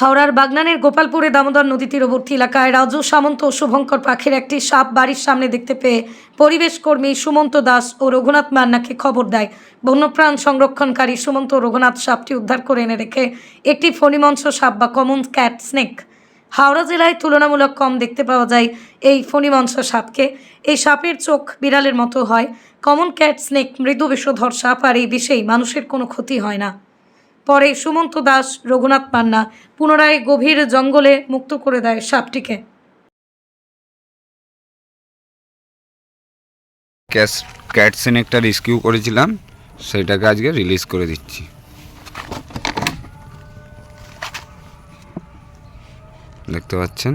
হাওড়ার বাগনানের গোপালপুরে দামোদর নদী তীরবর্তী এলাকায় রাজু সামন্ত ও শুভঙ্কর পাখির একটি সাপ বাড়ির সামনে দেখতে পেয়ে পরিবেশ কর্মী সুমন্ত দাস ও রঘুনাথ মান্নাকে খবর দেয়। বন্যপ্রাণ সংরক্ষণকারী সুমন্ত রঘুনাথ সাপটি উদ্ধার করে এনে রেখে একটি ফণিমঞ্চ সাপ বা কমন ক্যাট স্নেক হাওড়া জেলায় তুলনামূলক কম দেখতে পাওয়া যায় এই ফণিমঞ্চ সাপকে। এই সাপের চোখ বিড়ালের মতো হয়। কমন ক্যাট স্নেক মৃদু বিষধর সাপ আর এই বিষেই মানুষের কোনো ক্ষতি হয় না। পরে সুমন্ত দাস, রঘুনাথ পান্না পুনরায় গভীর জঙ্গলে মুক্ত করে দেয় সাপটিকে। ক্যাশ ক্যাটসেন একটা রেস্কিউ করেছিলাম, সেটাকে আজকে রিলিজ করে দিচ্ছি। দেখতে পাচ্ছেন?